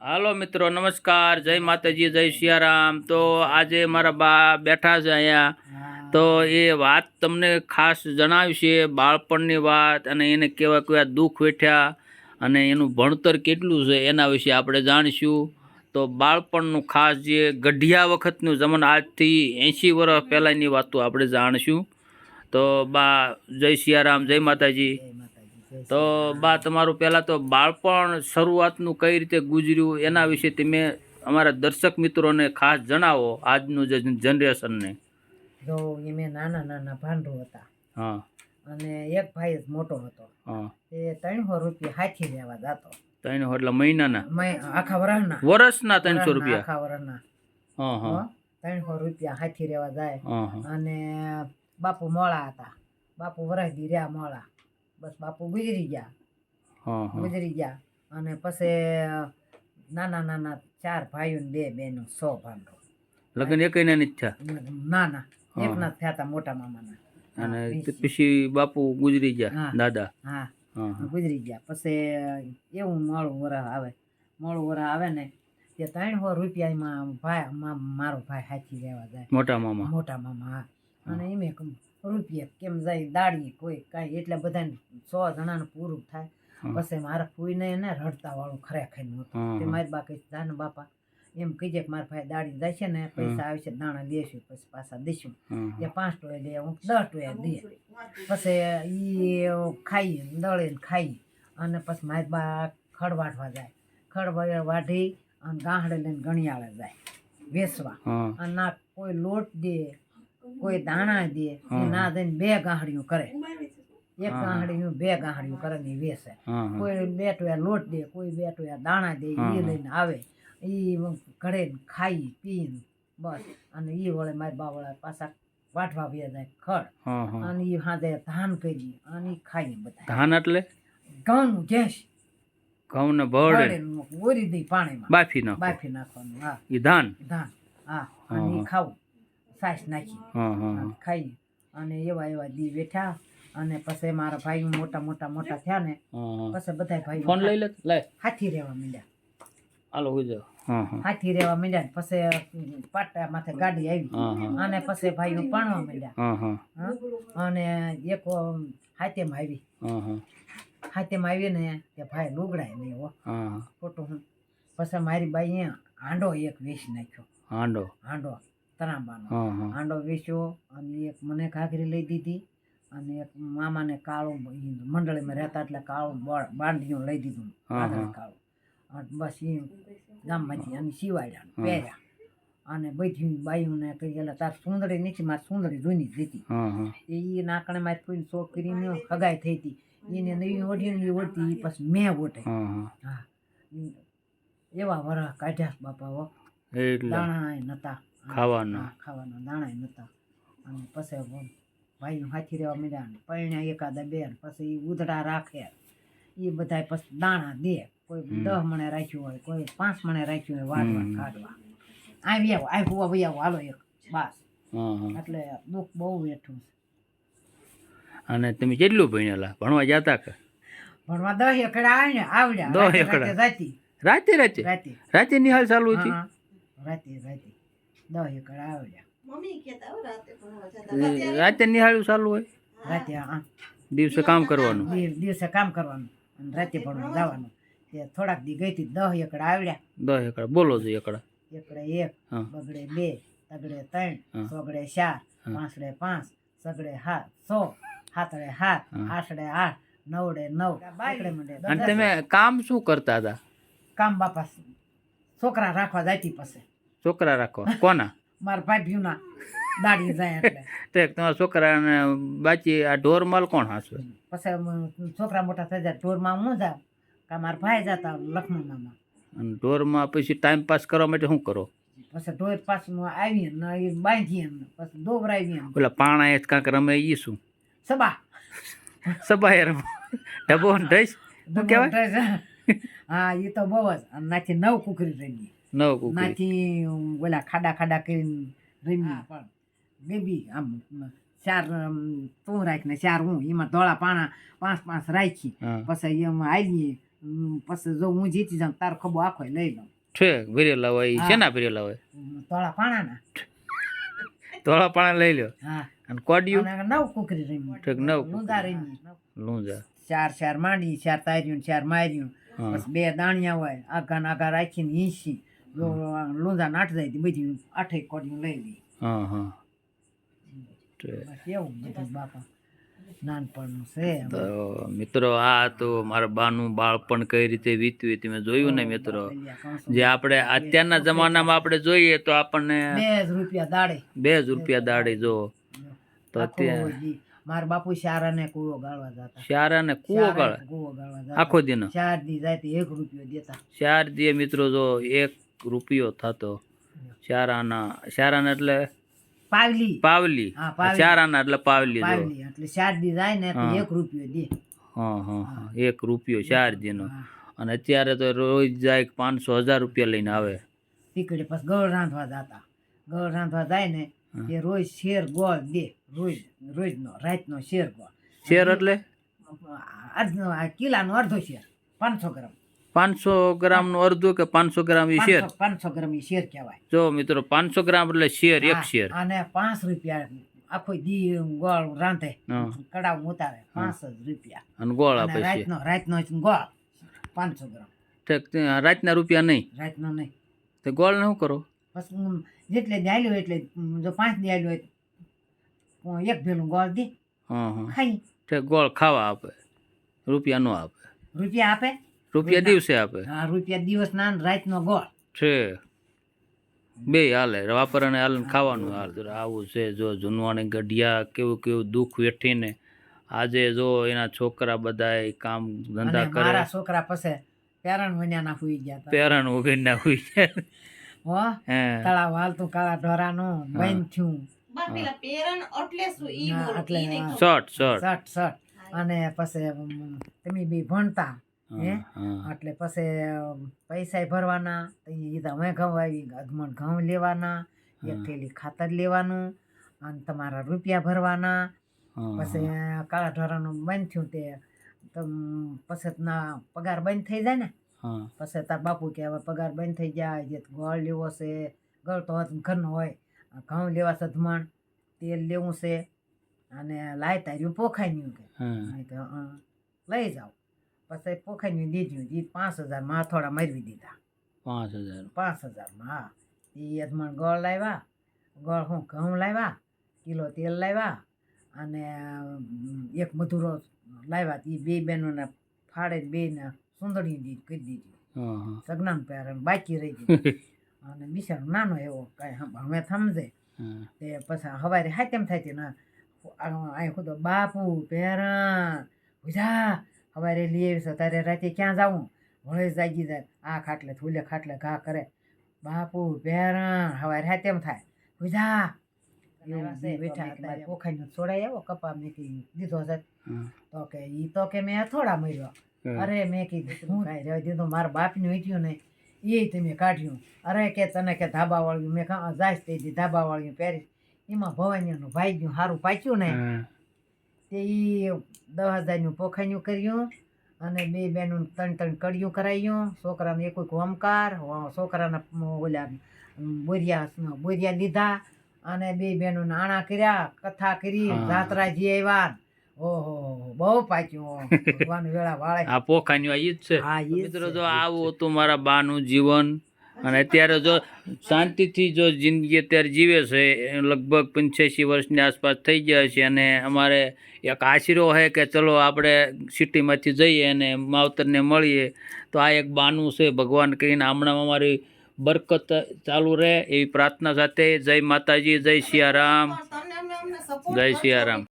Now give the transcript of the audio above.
હાલો મિત્રો, નમસ્કાર. જય માતાજી, જય સિયારામ. તો આજે મારા બા બેઠા છે અહીંયા. તો એ વાત તમને ખાસ જણાવશે બાળપણની વાત અને એને કેવા કેવા દુઃખ વેઠ્યા અને એનું ભણતર કેટલું છે એના વિશે આપણે જાણીશું. તો બાળપણનું ખાસ જે ગઢિયા વખતનું જમન, આજથી એંશી વર્ષ પહેલાંની વાતો આપણે જાણીશું. તો બા, જય સિયારામ, જય માતાજી. તો બા તમારું પહેલાં તો બાળપણ શરૂઆતનું કઈ રીતે ગુજર્યું? એના વિશે તમે અમારા દર્શક મિત્રોને ખાસ જણાવો આજનું જે જનરેશનને. જો એમે નાના નાના ભાંડો હતા. હા. અને એક ભાઈ જ મોટો હતો. હા. એ ત્રણસો રૂપિયા હાથી લેવા જતો. ત્રણ એટલે મહિનાના? આખા વર્ષના વર્ષના ત્રણસો રૂપિયા? આખા વર્ષના હા હા. ત્રણસો રૂપિયા હાથી રહેવા જાય. અને બાપુ મોળા હતા. બાપુ વરસદી રહ્યા મોળા. બસ બાપુ ગુજરી ગયા. ગુજરી ગયા. અને પછી નાના નાના ચાર ભાઈઓ ને બે બેનો સો ભાંડો. લગ્ન એકઈને નથી થયા? એક ના એકના જ થયા હતા મોટા મામાના. અને. પછી બાપુ ગુજરી ગયા. દાદા? હા. ગુજરી ગયા. પછી એવું મોડું વરા આવે. મોડું વરા આવે ને તે ત્રણસો રૂપિયામાં ભાઈ મારો ભાઈ હાચી લેવા જાય. મોટા મામા? મોટા મામા હા. અને એમ રૂપિયા કેમ જાય દાડી કોઈ કાંઈ એટલે બધાને સો જણાને પૂરું થાય. પછી મારા ફૂઈને એને રડતા વાળું ખરેખર નહોતું. તે. મારી બા કહે જાને બાપા એમ કહીજે કે મારા ભાઈ દાડી જાય છે ને પૈસા આવશે દાણા દેશું પછી પાછા દઈશું. એ પાંચ ટોયા દે હું દસ ટોયા દે. પછી એ ખાઈએ દળીને ખાઈએ. અને પછી મારી બા ખડ વાઢવા જાય. ખડ વાઢી અને ગાંહડે લઈને ગણિયાળે જાય. વેસવા. અને ના કોઈ લોટ દે કોઈ દાણા દે ના દઈને બે ગાંહડીઓ કરે. એક ગાહડીનું બે ગાંહડીઓ કરે ને હા કોઈ બે ટોયા લોટ દે કોઈ બે ટોયા દાણા દે એ લઈને આવે. એ ઘરે ખાઈ પીને બસ. અને એ વળે મારી બાવળા પાછા વાટવા વ્યા જાય ખડ. અને એ હાથે ધાન કરી અને ઈ ખાઈએ બધા ધાન એટલે? ઘઉં ગેસ ઘઉં ને ભરડે ઓરી દઈ પાણીમાં. બાફી નાખો. બાફી નાખવાનું હા. એ ધાન? ધાન હા. અને. ખાવું. સાસ નાખી. હા હા અને એવા એવા દી બેઠા. અને પછી મારા ભાઈ મોટા મોટા મોટા થયા ને પછી બધા ભાઈ ફોન લઈ લે લે હાથી રહેવા માંડ્યા. હાલો હા હાથી રહેવા માંડ્યા ને પછી પાટા માથે ગાડી આવી. અને પછી ભાઈઓ પાણવા માંડ્યા. હા હા. હા? અને એક હાથેમ આવી. હાથે માં આવી ને તે ભાઈ લુગડાય ને એવો. હા હા. ખોટું હું. પછી મારી બાઈ અહીંયા હાંડો એક વેચી નાખ્યો. હાંડો હાંડો તરાંબાનો. હાંડો વેચ્યો અને એક મને ઘાઘરી લઈ દીધી અને એક મામાને કાળું મંડળીમાં રહેતા એટલે કાળું બાંડિયું લઈ દીધું. કાળું. અને બસ એ ગામમાંથી અને સિવાડ્યા. પહેર્યા. અને બધી બાઈઓને કહી એટલે તાર સુંદરી નીચે મારી સુંદરી જૂની જ હતી. એ નાકણે મારી કોઈ છોકરીને હગાઈ થઈ હતી. એને નવી ઓઢીને એ ઓઢતી એ પછી મેં ઓઢે. હા એવા વરહ કાઢ્યા બાપા હો. એટલે. દાણા નતા. ખાવાના. ખાવાના દાણા નતા અને પછી ભાઈઓ હાથી રહેવા મળ્યા ને પરણ્યા એકાદા બે ને પછી એ ઉધડા રાખે. એ બધા પછી દાણા દે. કોઈ દહ મણે રાખ્યું હોય કોઈ પાંચ મણે રાખ્યું હોય વાળવા. કાઢવા આવી આવો આવી હોવા ભાઈ આવો હાલો એક બસ. એટલે દુઃખ બહુ બેઠું છે. અને તમે કેટલું ભણેલા? ભણવા જતા કે? ભણવા દસ એકડા આવીને આવડ્યા. દસ એકડા? રાતે. રાતે રાતે? રાતે. નિહાલ ચાલુ હતી? રાતે રાતે. દસ એકડા આવડ્યા એ રાતે નિહાળ્યું ચાલુ હોય? રાતે હા. દિવસે કામ કરવાનું. દિવ- દિવસે કામ કરવાનું અને રાતે ભણવા જવાનું. તે થોડાક દી ગઈ હતી દહ એકડા આવડ્યા. દહ એકડા બોલો છો એકડા એકડે એક બગડે બે તગડે ત્રણ. સોગડે ચાર. પાંચડે પાંચ સગડે હાથ સો હાથડે સાત હા. આઠડે આઠ નવડે નવ. બાયડે મંડે અને. તમે કામ શું કરતા હતા? કામ બાપા છોકરા રાખવા જાતી પછી. છોકરા રાખો. કોના? મારા ભાભીઓના. દાડી જાય એટલે. તે તમારા છોકરાને બાકી આ ઢોર માલ કોણ હાસવે? પછી છોકરા મોટા થઈ જાય ઢોરમાં હું જાઉં? કા મારા ભાઈ જતા લખમણ મામા અને ઢોરમાં પછી ટાઈમ પાસ કરવા માટે શું કરો? પછી ઢોર પાસમાં આવીએ ને એ બાંધીએ ને પછી દોવરાવીએ ને ઓલા પાણા એ કાંક રમે એ શું? સબા સબાય રમે. ડબો ને ઢઈસ? શું કહેવાય? હા એ તો બહુ જ. નાખી નવ કુકરી રમીએ. નવ કુકરી નાથી ઓલા ખાડા ખાડા કરીને રમીએ પણ. બેબી આમ ચાર તું રાખ ને ચાર હું એમાં ધોળા પાણા પાંચ પાંચ રાખી. પછી એમાં આવીએ પછી જો હું જીતી જાઉં તારો ખભો આખો લઈ લઉં. છે ભરેલા હોય ઈ હા. શેના ભરેલા હોય હમ, તોળા પાણાના. ધોળા પાણા લઈ લ્યો. હા. અને કોડિયું? નવ કુકરી રમી. ઠીક નવ લુંદા રમી. લૂંજા ચાર ચાર માંડી ચાર તાર્યું ચાર માર્યું. બે દાણિયા હોય આગા ને આગા રાખીને ઈંસી. જો લુંદા જાય બધી આઠે કોડિયું લઈ લી હા હા. ઠીક. બધું બાપા? નાનપણનું છે તો મિત્રો આ તો મારા બાનું બાળપણ કઈ રીતે વીત્યું તમે જોયું ને મિત્રો. જે આપણે અત્યારના જમાનામાં આપણે જોઈએ તો આપણને બે જ રૂપિયા દાડે. બે જ રૂપિયા દાડે જો. તો અત્યારે મારા બાપુ શારાને કૂવો ગાળવા જતા. શારા ને કૂવો શારાને કૂવો ગાળવા આખો દિન? ચાર દી જાય એક રૂપિયો દેતા. ચાર મિત્રો જો એક રૂપિયો થતો. ચારાના ચારાના એટલે પાવલી. પાવલી. ચાર પાવલી. એટલે પાવલી એટલે ચાર દી જાય ને. એક રૂપિયો દે. હા હા હા. એક રૂપિયો ચાર દીનો અને અત્યારે તો રોજ જાય પાંચસો હજાર રૂપિયા લઈને આવે. ટીકડી પછી ગળ રાંધવા જતા. ગળ રાંધવા જાય ને એ રોજ શેર ગોળ દે. રોજ રોજનો રાતનો શેર ગોળ. શેર એટલે? કિલાનો અડધો શેર પાંચસો ગ્રામ. પાંચસો ગ્રામનું અડધું કે પાંચસો ગ્રામ ઈ શેર? પાંચસો- ગ્રામ ઈ શેર કહેવાય. જો મિત્રો પાંચસો ગ્રામ એટલે શેર એક શેર. અને પાંચ રૂપિયા આખો દી ગોળ રાંધે. કડાવ ઉતારે પાંચ જ રૂપિયા. અને ગોળ આપે છે રાતનો રાતનો ગોળ પાંચસો ગ્રામ. ઠીક રાતના રૂપિયા નહીં? રાતનો નહીં. તો ગોળ શું કરો? ઉમ, જેટલે દાયલું એટલે જો પાંચ દાયલું હોય એક ભેલું ગોળ દે હા હા. ખાઈ. ગોળ ખાવા આપે. રૂપિયા નો આપે. રૂપિયા આપે? રૂપિયા દિવસે આપે? હા રૂપિયા દિવસના ને રાતનો ગોળ. છે. બે હાલે વાપરવાને હાલે ને ખાવાનું હાલ. આવું છે જો જૂનવાણી ગઢિયા કેવું કેવું દુઃખ વેઠીને આજે જો એના છોકરા બધા કામ ધંધા અને કરે. મારા છોકરા પછી પેરણ વન્યાના હુઈ ગયા પેરણ ઊભી ના હોય છે હો હે. તળાવ હાલતું કાળા ઢોરાનું બંધ થયું. શર્ટ શર્ટ ના. Shirt shirt. અને પછી તમે બી ભણતા. હે? એટલે પછી પૈસા ભરવાના તો ઈ તો અમે ઘઉં આવી અધમણ ઘઉં લેવાના એક. થેલી ખાતર લેવાનું અને તમારા રૂપિયા ભરવાના. પછી કાળા ઢોરાનું બંધ થયું તે તમ પછી ના પગાર બંધ થઈ જાય ને? પછી તાર બાપુ કે હવે પગાર બંધ થઈ જાય જે ગોળ લેવો છે ગળ તો ઘરનો હોય ઘઉં લેવા છે ધમણ તેલ લેવું છે અને લાય તાર્યું પોખાઈ નહીં કે. હા. મેં કીધું, "હં, લઈ જાઓ. પછી પોખાઈ દીધું એ પાંચ હજારમાં થોડા મરવી દીધા પાંચ હજાર પાંચ હજારમાં હા એ અધમણ ગોળ લાવ્યા ગોળ હું ઘઉં લાવ્યા કિલો તેલ લાવ્યા અને એક મધુરો લાવ્યા એ બે બહેનોને ફાડે બેને સુંદરી દી કરી દીધી હા પહેરણ બાકી રહી ગઈ અને બિચારો નાનો એવો કાંઈ હમ- હવે સમજે તે પછી હવારે હાય તેમ થાય તે ના અહીં ખુદો બાપુ પહેરણ ઉજા હવારે લઈ આવીશ તારે રાતે ક્યાં જવું? વળે જાગી જાય. આ ખાટલે થૂલે ખાટલે ઘા કરે. બાપુ પેરણ હવારે હા તેમ થાય. બીજા બેઠા હતા પોખાઈને છોડાઈ આવ્યો કપા મેં દીધો છે. તો કે ઈ તો કે મેં થોડા મર્યો. અરે મેં કીધું શું કાંઈ રહેવા દીધું મારા બાપનું વીટ્યું ને એ તમે કાઢ્યું. અરે કે તને કે ધાબા વાળ્યું મેં જાય તે દી ધાબા વાળ્યું પહેરી. એમાં ભવાનીનું ભાઈ ગયું સારું પાચ્યું ને હા. તે ઈ દસ હજારનું પોખાણ્યું કર્યું અને બે બેનું ત્રણ ત્રણ કડિયું કરાયું. છોકરાને એક હોમકાર છોકરાના ઓલા બોરિયા બોરિયા લીધા અને બે બેનું નાણા કર્યા કથા કરી. જાત્રાજી આવ્યા ઓહો બહુ પાચ્યું ભગવાન વેળા વાળે. આ પોખાની આ ઈ જ છે. મિત્રો જો આવું હતું મારા બાનું જીવન અને અત્યારે જો શાંતિથી જો જિંદગી અત્યારે જીવે છે લગભગ પંચ્યાસી વર્ષની આસપાસ થઈ ગયા છે અને અમારે એક આશરો છે કે ચલો આપણે સિટીમાંથી જઈએ અને માવતરને મળીએ. તો આ એક બાનું છે ભગવાન કહીને હમણાં અમારી બરકત ચાલુ રહે એવી પ્રાર્થના સાથે જય માતાજી જય સિયારામ જય સિયારામ